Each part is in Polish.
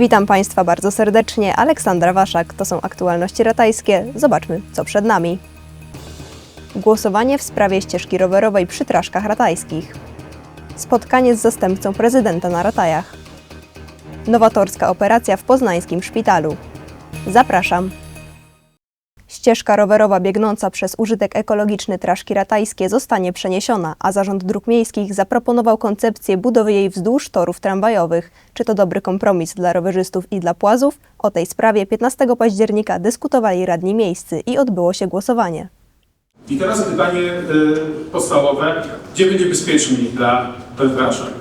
Witam Państwa bardzo serdecznie. Aleksandra Waszak. To są aktualności ratajskie. Zobaczmy, co przed nami. Głosowanie w sprawie ścieżki rowerowej przy Traszkach Ratajskich. Spotkanie z zastępcą prezydenta na Ratajach. Nowatorska operacja w poznańskim szpitalu. Zapraszam. Ścieżka rowerowa biegnąca przez użytek ekologiczny Traszki Ratajskie zostanie przeniesiona, a Zarząd Dróg Miejskich zaproponował koncepcję budowy jej wzdłuż torów tramwajowych. Czy to dobry kompromis dla rowerzystów i dla płazów? O tej sprawie 15 października dyskutowali radni miejscy i odbyło się głosowanie. I teraz pytanie y, podstawowe, gdzie będzie bezpieczniej dla wędraszek?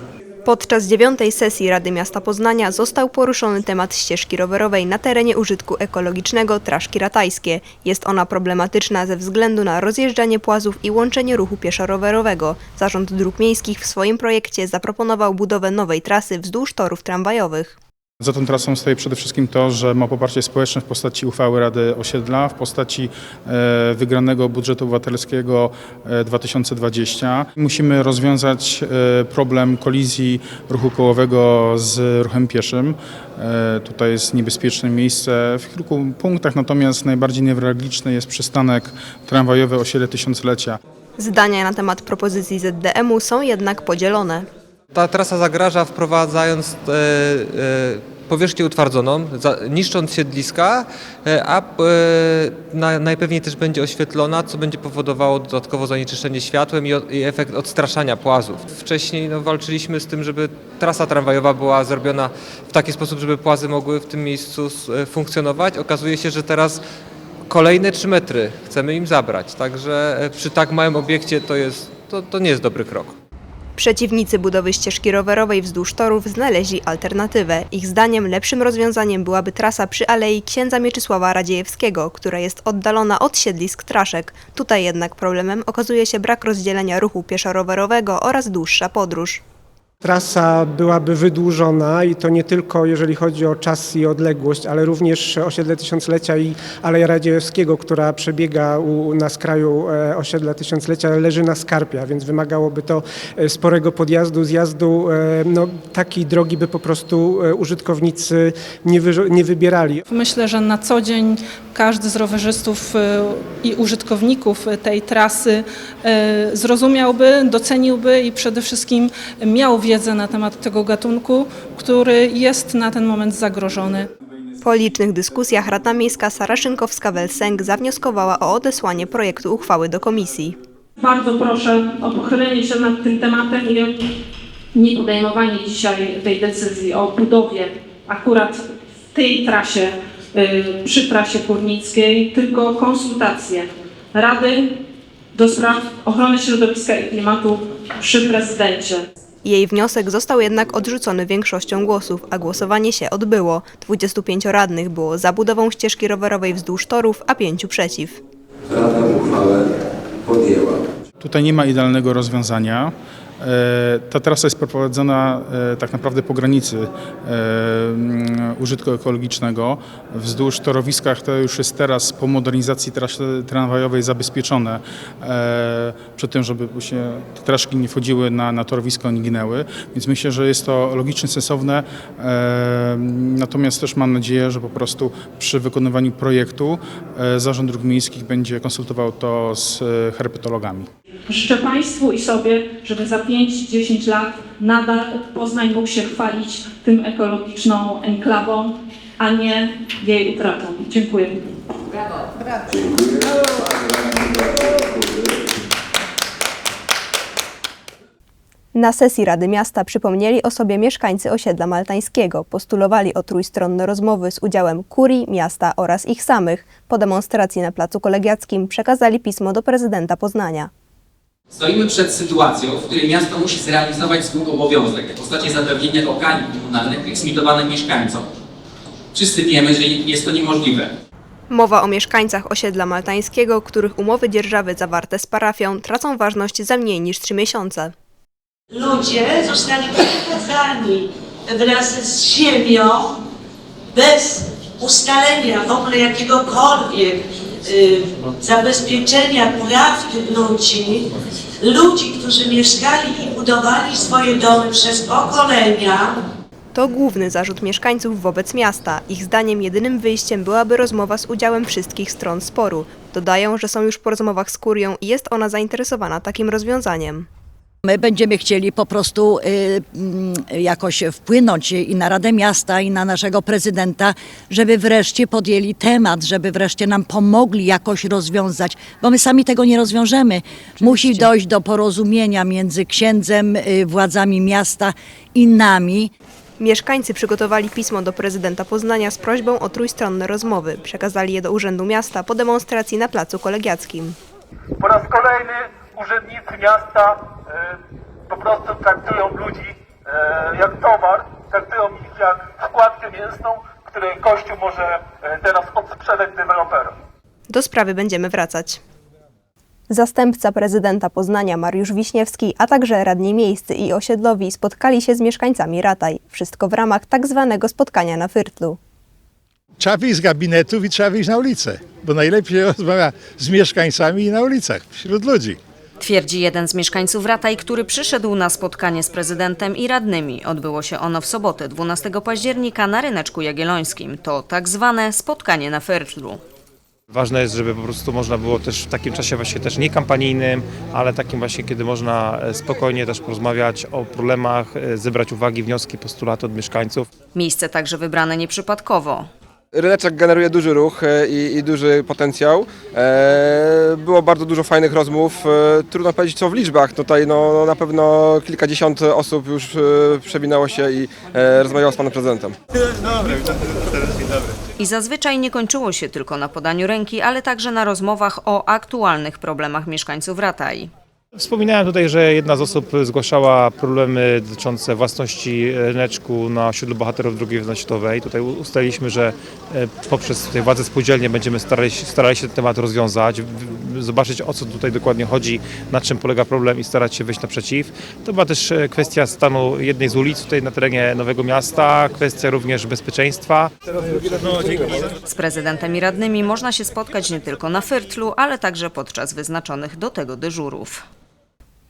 Podczas dziewiątej sesji Rady Miasta Poznania został poruszony temat ścieżki rowerowej na terenie użytku ekologicznego Traszki Ratajskie. Jest ona problematyczna ze względu na rozjeżdżanie płazów i łączenie ruchu pieszo-rowerowego. Zarząd Dróg Miejskich w swoim projekcie zaproponował budowę nowej trasy wzdłuż torów tramwajowych. Za tą trasą stoi przede wszystkim to, że ma poparcie społeczne w postaci uchwały Rady Osiedla, w postaci e, wygranego budżetu obywatelskiego e, 2020. Musimy rozwiązać e, problem kolizji ruchu kołowego z ruchem pieszym. E, Tutaj jest niebezpieczne miejsce w kilku punktach, natomiast najbardziej newralgiczny jest przystanek tramwajowy Osiedle Tysiąclecia. Zdania na temat propozycji ZDM-u są jednak podzielone. Ta trasa zagraża wprowadzając e, e, powierzchnię utwardzoną, niszcząc siedliska, e, a na, najpewniej też będzie oświetlona, co będzie powodowało dodatkowo zanieczyszczenie światłem i, i efekt odstraszania płazów. Wcześniej no, walczyliśmy z tym, żeby trasa tramwajowa była zrobiona w taki sposób, żeby płazy mogły w tym miejscu funkcjonować. Okazuje się, że teraz kolejne 3 metry chcemy im zabrać, także przy tak małym obiekcie to, jest, to, to nie jest dobry krok. Przeciwnicy budowy ścieżki rowerowej wzdłuż torów znaleźli alternatywę. Ich zdaniem lepszym rozwiązaniem byłaby trasa przy Alei Księdza Mieczysława Radziejewskiego, która jest oddalona od siedlisk Traszek. Tutaj jednak problemem okazuje się brak rozdzielenia ruchu pieszo-rowerowego oraz dłuższa podróż. Trasa byłaby wydłużona i to nie tylko jeżeli chodzi o czas i odległość, ale również osiedle Tysiąclecia i Aleja Radziejewskiego, która przebiega u, na skraju e, osiedla Tysiąclecia, leży na skarpie, a więc wymagałoby to e, sporego podjazdu, zjazdu. e, No, takiej drogi by po prostu użytkownicy nie, wy, nie wybierali. Myślę, że na co dzień każdy z rowerzystów i użytkowników tej trasy zrozumiałby, doceniłby i przede wszystkim miał wiedzę na temat tego gatunku, który jest na ten moment zagrożony. Po licznych dyskusjach Rada Miejska Sara Szynkowska-Welsenk zawnioskowała o odesłanie projektu uchwały do komisji. Bardzo proszę o pochylenie się nad tym tematem i o nie podejmowanie dzisiaj tej decyzji o budowie akurat w tej trasie, y, przy trasie Kurnickiej, tylko konsultacje Rady do spraw ochrony środowiska i klimatu przy prezydencie. Jej wniosek został jednak odrzucony większością głosów, a głosowanie się odbyło. 25 radnych było za budową ścieżki rowerowej wzdłuż torów, a 5 przeciw. Rada uchwałę podjęła. Tutaj nie ma idealnego rozwiązania. E, Ta trasa jest prowadzona e, tak naprawdę po granicy e, użytku ekologicznego. Wzdłuż torowiskach to już jest teraz po modernizacji trasy tramwajowej zabezpieczone przed tym, żeby się te traszki nie wchodziły na, na torowisko, nie ginęły. Więc myślę, że jest to logiczne, sensowne. Natomiast też mam nadzieję, że po prostu przy wykonywaniu projektu Zarząd Dróg Miejskich będzie konsultował to z herpetologami. Życzę Państwu i sobie, żeby za 5-10 lat nadal Poznań mógł się chwalić tym ekologiczną enklawą, a nie jej utratą. Dziękuję. Na sesji Rady Miasta przypomnieli o sobie mieszkańcy osiedla maltańskiego. Postulowali o trójstronne rozmowy z udziałem kurii, miasta oraz ich samych. Po demonstracji na Placu Kolegiackim przekazali pismo do prezydenta Poznania. Stoimy przed sytuacją, w której miasto musi zrealizować swój obowiązek w postaci zapewnienia lokali komunalnych eksmitowanych mieszkańcom. Wszyscy wiemy, że jest to niemożliwe. Mowa o mieszkańcach osiedla maltańskiego, których umowy dzierżawy zawarte z parafią tracą ważność za mniej niż trzy miesiące. ludzie zostali przekazani wraz z ziemią bez ustalenia w ogóle jakiegokolwiek zabezpieczenia praw ludzi, ludzi, którzy mieszkali i budowali swoje domy przez pokolenia, To główny zarzut mieszkańców wobec miasta. Ich zdaniem jedynym wyjściem byłaby rozmowa z udziałem wszystkich stron sporu. Dodają, że są już po rozmowach z kurią i jest ona zainteresowana takim rozwiązaniem. My będziemy chcieli po prostu y, mm, jakoś wpłynąć i na Radę Miasta, i na naszego prezydenta, żeby wreszcie podjęli temat, żeby wreszcie nam pomogli jakoś rozwiązać, bo my sami tego nie rozwiążemy. Musi dojść do porozumienia między księdzem, y, władzami miasta i nami. Mieszkańcy przygotowali pismo do prezydenta Poznania z prośbą o trójstronne rozmowy. Przekazali je do Urzędu Miasta po demonstracji na Placu Kolegiackim. Po raz kolejny urzędnicy miasta e, po prostu traktują ludzi e, jak towar, traktują ich jak składkę mięsną, której Kościół może e, teraz odsprzedać deweloperom. Do sprawy będziemy wracać. Zastępca prezydenta Poznania Mariusz Wiśniewski, a także radni miejscy i osiedlowi spotkali się z mieszkańcami Rataj. Wszystko w ramach tak zwanego spotkania na Fyrtlu. Trzeba wyjść z gabinetów i trzeba wyjść na ulicę, bo najlepiej się rozmawia z mieszkańcami i na ulicach, wśród ludzi. Twierdzi jeden z mieszkańców Rataj, który przyszedł na spotkanie z prezydentem i radnymi. Odbyło się ono w sobotę 12 października na Ryneczku Jagiellońskim. To tak zwane spotkanie na Fertlu. Ważne jest, żeby po prostu można było też w takim czasie właśnie też nie kampanijnym, ale takim właśnie, kiedy można e, spokojnie też porozmawiać o problemach, e, zebrać uwagi, wnioski, postulaty od mieszkańców. Miejsce także wybrane nieprzypadkowo. Ryneczek generuje duży ruch e, i, i duży potencjał. E, było bardzo dużo fajnych rozmów. E, trudno powiedzieć co w liczbach. Tutaj no, no, na pewno kilkadziesiąt osób już e, przewinęło się i e, rozmawiało z panem prezydentem. I zazwyczaj nie kończyło się tylko na podaniu ręki, ale także na rozmowach o aktualnych problemach mieszkańców Rataj. Wspominałem tutaj, że jedna z osób zgłaszała problemy dotyczące własności ryneczku na osiedlu bohaterów II wojny światowej. Tutaj ustaliliśmy, że e, poprzez tutaj władze spółdzielnie będziemy starali, się- starali się ten temat rozwiązać, zobaczyć o co tutaj dokładnie chodzi, na czym polega problem i starać się wyjść naprzeciw. To była też e, kwestia stanu jednej z ulic tutaj na terenie Nowego Miasta, kwestia również bezpieczeństwa. Z prezydentem i radnymi można się spotkać nie tylko na Fyrtlu, ale także podczas wyznaczonych do tego dyżurów.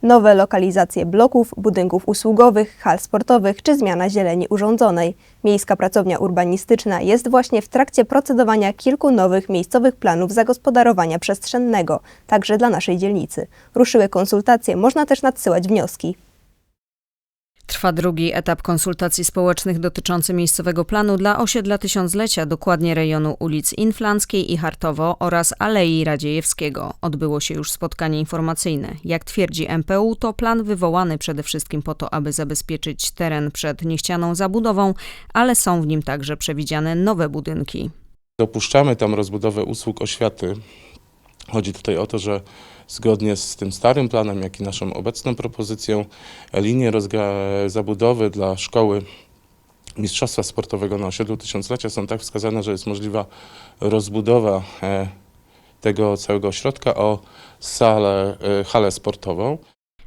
Nowe lokalizacje bloków, budynków usługowych, hal sportowych czy zmiana zieleni urządzonej. Miejska Pracownia Urbanistyczna jest właśnie w trakcie procedowania kilku nowych miejscowych planów zagospodarowania przestrzennego, także dla naszej dzielnicy. Ruszyły konsultacje, można też nadsyłać wnioski. Trwa drugi etap konsultacji społecznych dotyczący miejscowego planu dla osiedla tysiąclecia, dokładnie rejonu ulic Inflanckiej i Hartowo oraz Alei Radziejewskiego. Odbyło się już spotkanie informacyjne. Jak twierdzi MPU, to plan wywołany przede wszystkim po to, aby zabezpieczyć teren przed niechcianą zabudową, ale są w nim także przewidziane nowe budynki. Dopuszczamy tam rozbudowę usług oświaty. Chodzi tutaj o to, że zgodnie z tym starym planem, jak i naszą obecną propozycją, linie zabudowy dla szkoły Mistrzostwa Sportowego na osiedlu Tysiąclecia są tak wskazane, że jest możliwa rozbudowa e, tego całego ośrodka o salę, e, halę sportową.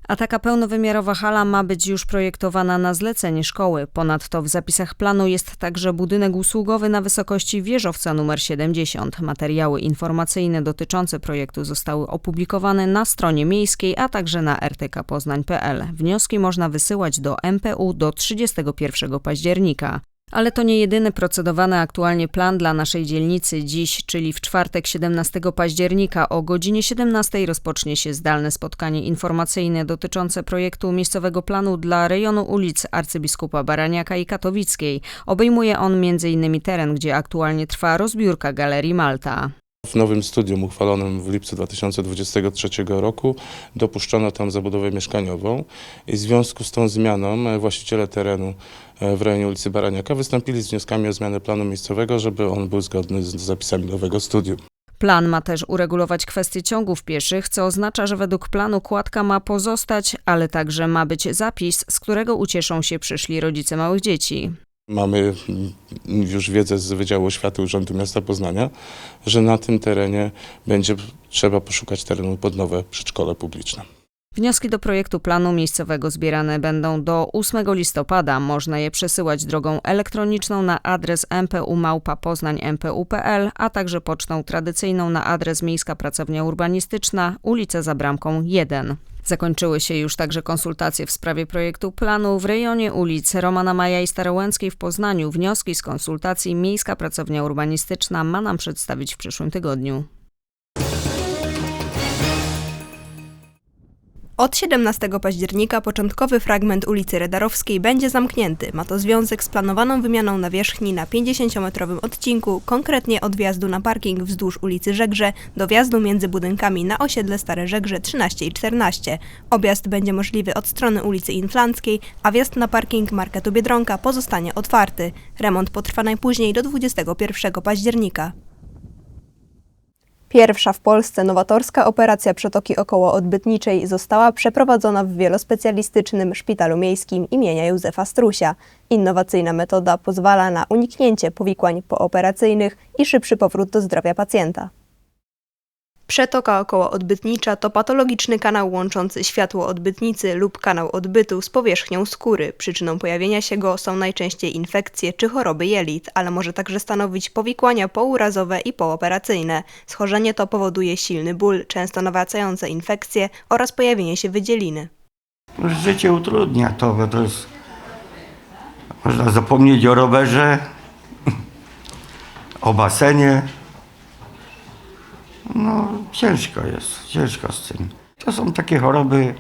A taka pełnowymiarowa hala ma być już projektowana na zlecenie szkoły. Ponadto w zapisach planu jest także budynek usługowy na wysokości wieżowca nr 70. Materiały informacyjne dotyczące projektu zostały opublikowane na stronie miejskiej, a także na rtkpoznań.pl. Wnioski można wysyłać do MPU do 31 października. Ale to nie jedyny procedowany aktualnie plan dla naszej dzielnicy. Dziś, czyli w czwartek 17 października o godzinie 17 rozpocznie się zdalne spotkanie informacyjne dotyczące projektu miejscowego planu dla rejonu ulic arcybiskupa Baraniaka i Katowickiej. Obejmuje on m.in. teren, gdzie aktualnie trwa rozbiórka Galerii Malta. W nowym studium uchwalonym w lipcu 2023 roku dopuszczono tam zabudowę mieszkaniową i w związku z tą zmianą właściciele terenu w rejonie ulicy Baraniaka wystąpili z wnioskami o zmianę planu miejscowego, żeby on był zgodny z z zapisami nowego studium. Plan ma też uregulować kwestię ciągów pieszych, co oznacza, że według planu kładka ma pozostać, ale także ma być zapis, z którego ucieszą się przyszli rodzice małych dzieci. Mamy mm, już wiedzę z Wydziału Oświaty Urzędu Miasta Poznania, że na tym terenie będzie trzeba poszukać terenu pod nowe przedszkole publiczne. Wnioski do projektu planu miejscowego zbierane będą do 8 listopada. Można je przesyłać drogą elektroniczną na adres mpu-poznań.mpu.pl, a także pocztą tradycyjną na adres Miejska Pracownia Urbanistyczna, ulica Za Bramką 1. Zakończyły się już także konsultacje w sprawie projektu planu w rejonie ulic Romana Maja i Starołęckiej w Poznaniu. Wnioski z konsultacji Miejska Pracownia Urbanistyczna ma nam przedstawić w przyszłym tygodniu. Od 17 października początkowy fragment ulicy Redarowskiej będzie zamknięty. Ma to związek z planowaną wymianą nawierzchni na 50-metrowym odcinku, konkretnie od wjazdu na parking wzdłuż ulicy Żegrze do wjazdu między budynkami na osiedle Stare Żegrze 13 i 14. Objazd będzie możliwy od strony ulicy Inflanckiej, a wjazd na parking Marketu Biedronka pozostanie otwarty. Remont potrwa najpóźniej do 21 października. Pierwsza w Polsce nowatorska operacja przetoki okołoodbytniczej została przeprowadzona w wielospecjalistycznym szpitalu miejskim imienia Józefa Strusia. Innowacyjna metoda pozwala na uniknięcie powikłań pooperacyjnych i szybszy powrót do zdrowia pacjenta. Przetoka okołoodbytnicza to patologiczny kanał łączący światło odbytnicy lub kanał odbytu z powierzchnią skóry. Przyczyną pojawienia się go są najczęściej infekcje czy choroby jelit, ale może także stanowić powikłania pourazowe i pooperacyjne. Schorzenie to powoduje silny ból, często nawracające infekcje oraz pojawienie się wydzieliny. Życie utrudnia to, bo to jest... Można zapomnieć o rowerze, o basenie. No, ciężko jest, ciężko z tym. To są takie choroby,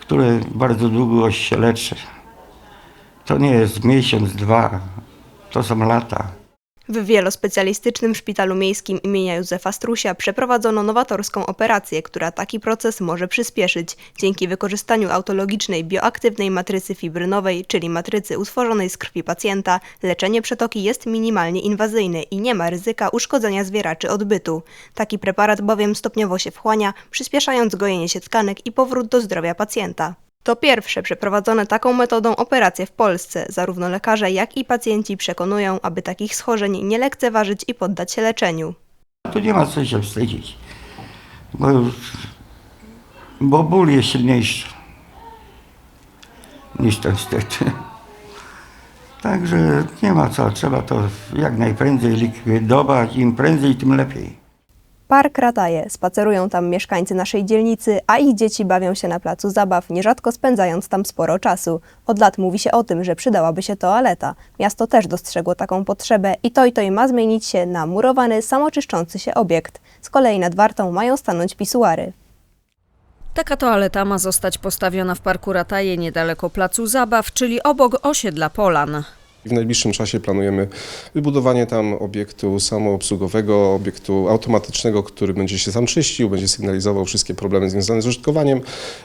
które bardzo długo się leczy. To nie jest miesiąc, dwa, to są lata. W wielospecjalistycznym szpitalu miejskim imienia Józefa Strusia przeprowadzono nowatorską operację, która taki proces może przyspieszyć. Dzięki wykorzystaniu autologicznej bioaktywnej matrycy fibrynowej, czyli matrycy utworzonej z krwi pacjenta, leczenie przetoki jest minimalnie inwazyjne i nie ma ryzyka uszkodzenia zwieraczy odbytu. Taki preparat bowiem stopniowo się wchłania, przyspieszając gojenie się tkanek i powrót do zdrowia pacjenta. To pierwsze przeprowadzone taką metodą operacje w Polsce. Zarówno lekarze, jak i pacjenci przekonują, aby takich schorzeń nie lekceważyć i poddać się leczeniu. Tu nie ma co się wstydzić, bo, bo ból jest silniejszy niż ten wstyd. Także nie ma co, trzeba to jak najprędzej likwidować, im prędzej, tym lepiej. Park Rataje. Spacerują tam mieszkańcy naszej dzielnicy, a ich dzieci bawią się na placu zabaw, nierzadko spędzając tam sporo czasu. Od lat mówi się o tym, że przydałaby się toaleta. Miasto też dostrzegło taką potrzebę i to i to i ma zmienić się na murowany, samoczyszczący się obiekt. Z kolei nad Wartą mają stanąć pisuary. Taka toaleta ma zostać postawiona w Parku Rataje niedaleko placu zabaw, czyli obok osiedla Polan. W najbliższym czasie planujemy wybudowanie tam obiektu samoobsługowego, obiektu automatycznego, który będzie się sam czyścił, będzie sygnalizował wszystkie problemy związane z użytkowaniem.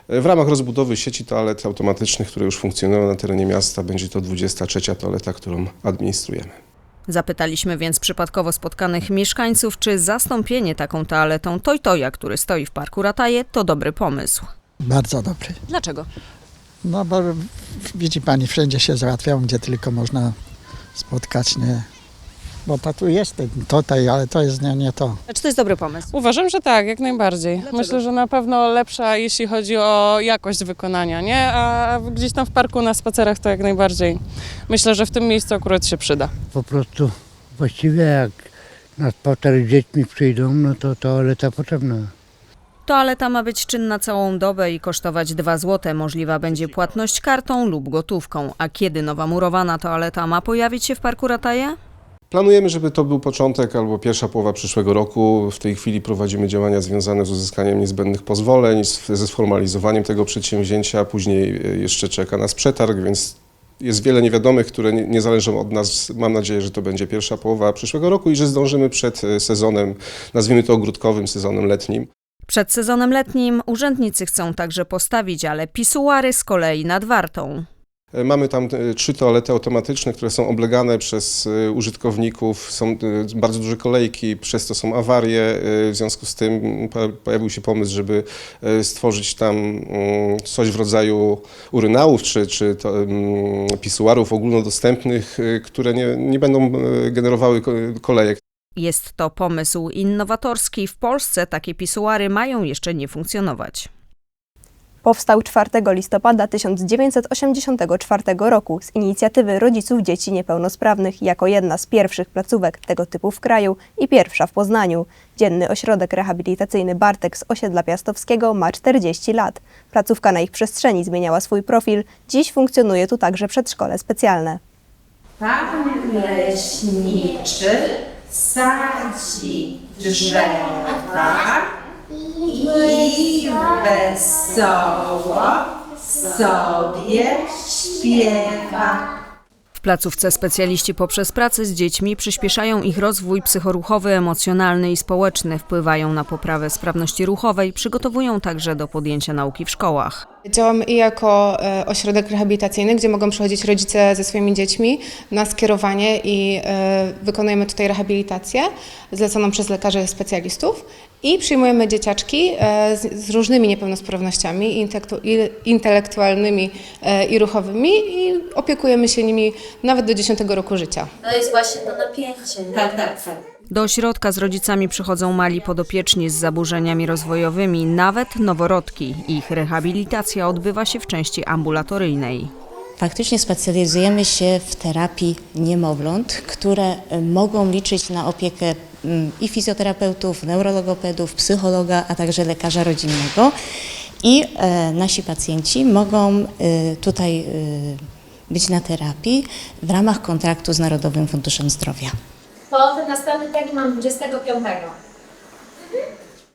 W ramach rozbudowy sieci toalet automatycznych, które już funkcjonują na terenie miasta, będzie to 23 toaleta, którą administrujemy. Zapytaliśmy więc przypadkowo spotkanych mieszkańców, czy zastąpienie taką toaletą Toytoja, który stoi w Parku Rataje, to dobry pomysł. Bardzo dobry. Dlaczego? No bo widzi pani, wszędzie się załatwiają, gdzie tylko można spotkać, nie? Bo to tu jest ten tutaj, ale to jest nie, nie to. Czy to jest dobry pomysł? Uważam, że tak, jak najbardziej. Myślę, że na pewno lepsza, jeśli chodzi o jakość wykonania, nie? A gdzieś tam w parku na spacerach to jak najbardziej. Myślę, że w tym miejscu akurat się przyda. Po prostu właściwie jak na spacer z dziećmi przyjdą, no to toaleta potrzebna. Toaleta ma być czynna całą dobę i kosztować 2 zł. Możliwa będzie płatność kartą lub gotówką. A kiedy nowa murowana toaleta ma pojawić się w Parku Rataje? Planujemy, żeby to był początek albo pierwsza połowa przyszłego roku. W tej chwili prowadzimy działania związane z uzyskaniem niezbędnych pozwoleń, ze sformalizowaniem tego przedsięwzięcia. Później e, jeszcze czeka nas przetarg, więc jest wiele niewiadomych, które nie, nie zależą od nas. Mam nadzieję, że to będzie pierwsza połowa przyszłego roku i że zdążymy przed e, sezonem, nazwijmy to ogródkowym, sezonem letnim. Przed sezonem letnim urzędnicy chcą także postawić, ale pisuary z kolei nad Wartą. E, Mamy tam e, trzy toalety automatyczne, które są oblegane przez e, użytkowników. Są bardzo duże kolejki, przez to są awarie. W związku z tym po- pojawił się pomysł, żeby stworzyć tam mm, coś w rodzaju urynałów czy, czy to, mm, pisuarów ogólnodostępnych, które nie, nie będą generowały ko- kolejek. Jest to pomysł innowatorski. W Polsce takie pisuary mają jeszcze nie funkcjonować. Powstał 4 listopada 1984 roku z inicjatywy rodziców dzieci niepełnosprawnych jako jedna z pierwszych placówek tego typu w kraju i pierwsza w Poznaniu. Dzienny ośrodek rehabilitacyjny Bartek z osiedla Piastowskiego ma 40 lat. Placówka na ich przestrzeni zmieniała swój profil. Dziś funkcjonuje tu także przedszkole specjalne. Pan leśniczy sadzi drzewa i wesoło sobie śpiewa. W placówce specjaliści poprzez pracę z dziećmi przyspieszają ich rozwój psychoruchowy, emocjonalny i społeczny, wpływają na poprawę sprawności ruchowej, przygotowują także do podjęcia nauki w szkołach. Działamy i jako e, ośrodek rehabilitacyjny, gdzie mogą przychodzić rodzice ze swoimi dziećmi na skierowanie i e, wykonujemy tutaj rehabilitację zleconą przez lekarzy specjalistów i przyjmujemy dzieciaczki e, z, z różnymi niepełnosprawnościami intelektualnymi e, i ruchowymi i opiekujemy się nimi nawet do 10 roku życia. To jest właśnie to napięcie. Tak, tak, tak. Do ośrodka z rodzicami przychodzą mali podopieczni z zaburzeniami rozwojowymi, nawet noworodki. Ich rehabilitacja odbywa się w części ambulatoryjnej. Faktycznie specjalizujemy się w terapii niemowląt, które y, mogą liczyć na opiekę i fizjoterapeutów, neurologopedów, psychologa, a także lekarza rodzinnego. I e, nasi pacjenci mogą y, tutaj y, być na terapii w ramach kontraktu z Narodowym Funduszem Zdrowia. To ten następny termin mam 25.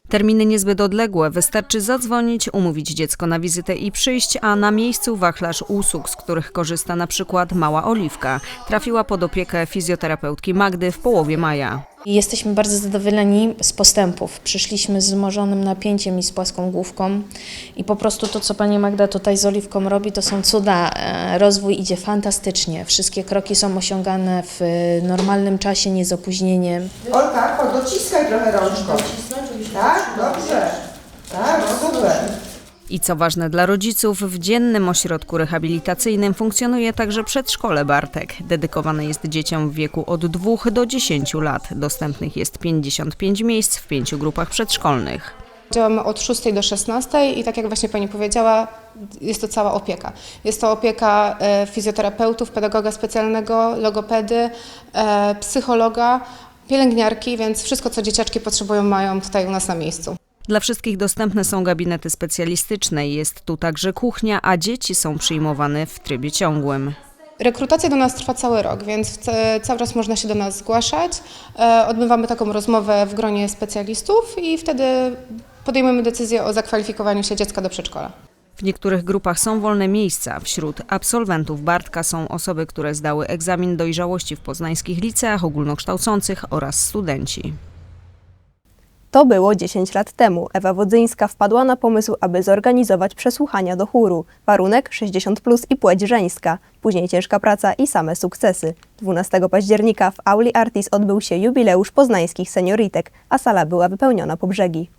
Terminy niezbyt odległe, wystarczy zadzwonić, umówić dziecko na wizytę i przyjść, a na miejscu wachlarz usług, z których korzysta na przykład mała Oliwka. Trafiła pod opiekę fizjoterapeutki Magdy w połowie maja. Jesteśmy bardzo zadowoleni z postępów. Przyszliśmy z wzmożonym napięciem i z płaską główką i po prostu to, co pani Magda tutaj z Oliwką robi, to są cuda. E, Rozwój idzie fantastycznie. Wszystkie kroki są osiągane w normalnym czasie, nie z opóźnieniem. Olka, podociskaj trochę rączką. Tak, dobrze. Tak, super. I co ważne dla rodziców, w dziennym ośrodku rehabilitacyjnym funkcjonuje także przedszkole Bartek. Dedykowane jest dzieciom w wieku od 2 do 10 lat. Dostępnych jest 55 miejsc w pięciu grupach przedszkolnych. Działamy od 6 do 16 i tak jak właśnie Pani powiedziała, jest to cała opieka. Jest to opieka e, fizjoterapeutów, pedagoga specjalnego, logopedy, e, psychologa, pielęgniarki, więc wszystko, co dzieciaczki potrzebują, mają tutaj u nas na miejscu. Dla wszystkich dostępne są gabinety specjalistyczne, jest tu także kuchnia, a dzieci są przyjmowane w trybie ciągłym. Rekrutacja do nas trwa cały rok, więc cały czas można się do nas zgłaszać. E, Odbywamy taką rozmowę w gronie specjalistów i wtedy podejmujemy decyzję o zakwalifikowaniu się dziecka do przedszkola. W niektórych grupach są wolne miejsca. Wśród absolwentów Bartka są osoby, które zdały egzamin dojrzałości w poznańskich liceach ogólnokształcących oraz studenci. To było 10 lat temu. Ewa Wodzyńska wpadła na pomysł, aby zorganizować przesłuchania do chóru. Warunek 60 plus i płeć żeńska. Później ciężka praca i same sukcesy. 12 października w Auli Artis odbył się jubileusz poznańskich senioritek, a sala była wypełniona po brzegi.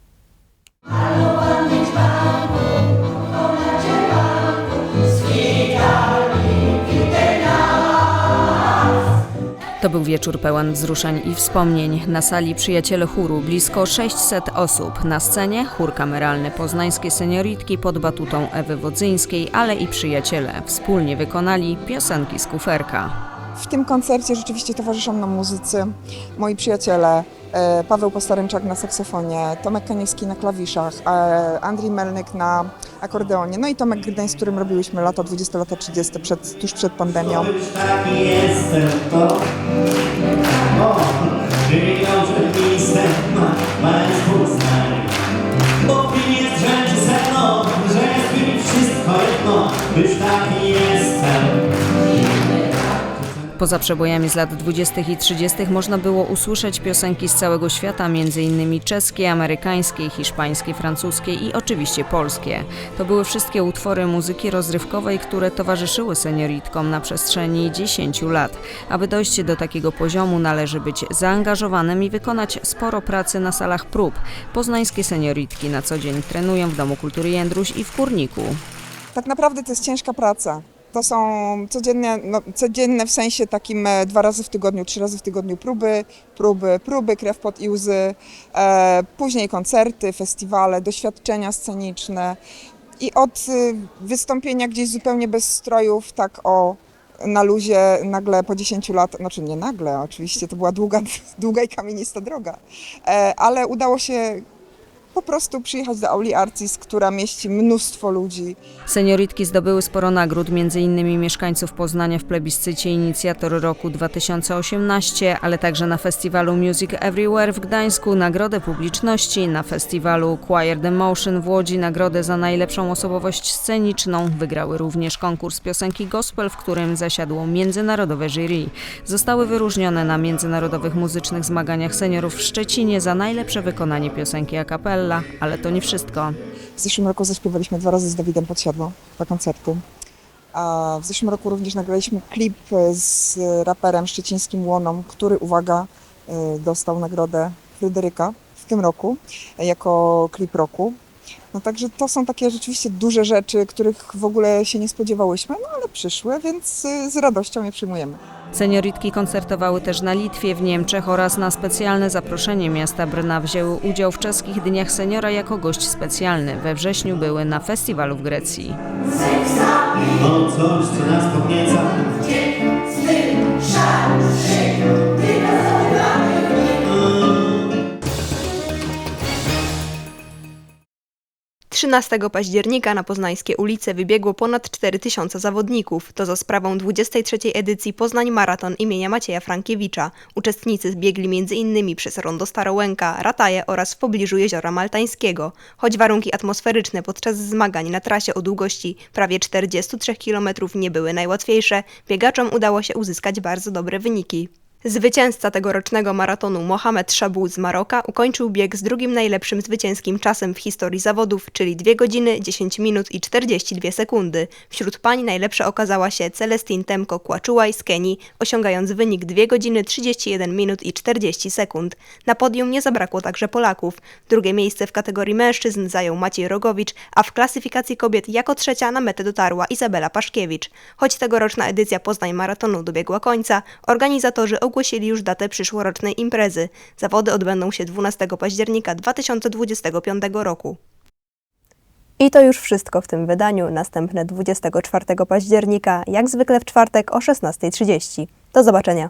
To był wieczór pełen wzruszeń i wspomnień. Na sali przyjaciele chóru blisko 600 osób. Na scenie chór kameralny Poznańskie Senioritki pod batutą Ewy Wodzyńskiej, ale i przyjaciele. Wspólnie wykonali piosenki z kuferka. W tym koncercie rzeczywiście towarzyszą nam muzycy, moi przyjaciele, Paweł Postaręczak na saksofonie, Tomek Kaniewski na klawiszach, e, Andrii Melnyk na akordeonie, no i Tomek Gdańsk, z którym robiłyśmy lata 20, lata 30, przed, tuż przed pandemią. Taki jestem to, ma, że jest mi wszystko jedno, taki jestem. Poza przebojami z lat 20. i 30. można było usłyszeć piosenki z całego świata, m.in. czeskie, amerykańskie, hiszpańskie, francuskie i oczywiście polskie. To były wszystkie utwory muzyki rozrywkowej, które towarzyszyły senioritkom na przestrzeni 10 lat. Aby dojść do takiego poziomu należy być zaangażowanym i wykonać sporo pracy na salach prób. Poznańskie senioritki na co dzień trenują w Domu Kultury Jędruś i w Kurniku. Tak naprawdę to jest ciężka praca. To są codzienne, no, codzienne w sensie takim e, dwa razy w tygodniu, trzy razy w tygodniu próby, próby, próby, krew pod i łzy, e, później koncerty, festiwale, doświadczenia sceniczne. I od y, wystąpienia gdzieś zupełnie bez strojów, tak o na luzie, nagle po 10 lat, znaczy nie nagle, oczywiście to była długa, długa i kamienista droga, e, ale udało się po prostu przyjechać do Auli Arcis, która mieści mnóstwo ludzi. Senioritki zdobyły sporo nagród, m.in. mieszkańców Poznania w plebiscycie Inicjator Roku 2018, ale także na festiwalu Music Everywhere w Gdańsku nagrodę publiczności, na festiwalu Choir the Motion w Łodzi nagrodę za najlepszą osobowość sceniczną. Wygrały również konkurs piosenki gospel, w którym zasiadło międzynarodowe jury. Zostały wyróżnione na międzynarodowych muzycznych zmaganiach seniorów w Szczecinie za najlepsze wykonanie piosenki a cappella, ale to nie wszystko. W zeszłym roku zaśpiewaliśmy dwa razy z Dawidem Podsiadło, dwa koncerty. A w zeszłym roku również nagraliśmy klip z raperem szczecińskim Łoną, który, uwaga, y, dostał nagrodę Fryderyka w tym roku jako klip roku. No także to są takie rzeczywiście duże rzeczy, których w ogóle się nie spodziewałyśmy, no ale przyszły, więc z radością je przyjmujemy. Senioritki koncertowały też na Litwie, w Niemczech oraz na specjalne zaproszenie miasta Brna wzięły udział w czeskich Dniach Seniora jako gość specjalny. We wrześniu były na festiwalu w Grecji. Coś, co nas 13 października na poznańskie ulice wybiegło ponad 4000 zawodników. To za sprawą 23. edycji Poznań Maraton imienia Macieja Frankiewicza. Uczestnicy zbiegli m.in. przez Rondo Starołęka, Rataje oraz w pobliżu Jeziora Maltańskiego. Choć warunki atmosferyczne podczas zmagań na trasie o długości prawie 43 km nie były najłatwiejsze, biegaczom udało się uzyskać bardzo dobre wyniki. Zwycięzca tegorocznego maratonu Mohamed Shabu z Maroka ukończył bieg z drugim najlepszym zwycięskim czasem w historii zawodów, czyli 2 godziny 10 minut i 42 sekundy. Wśród pań najlepsza okazała się Celestine Temko Kłaczułaj z Kenii, osiągając wynik 2 godziny 31 minut i 40 sekund. Na podium nie zabrakło także Polaków. Drugie miejsce w kategorii mężczyzn zajął Maciej Rogowicz, a w klasyfikacji kobiet jako trzecia na metę dotarła Izabela Paszkiewicz. Choć tegoroczna edycja Poznań Maratonu dobiegła końca, organizatorzy ogłosili już datę przyszłorocznej imprezy. Zawody odbędą się 12 października 2025 roku. I to już wszystko w tym wydaniu. Następne 24 października, jak zwykle w czwartek o 16.30. Do zobaczenia.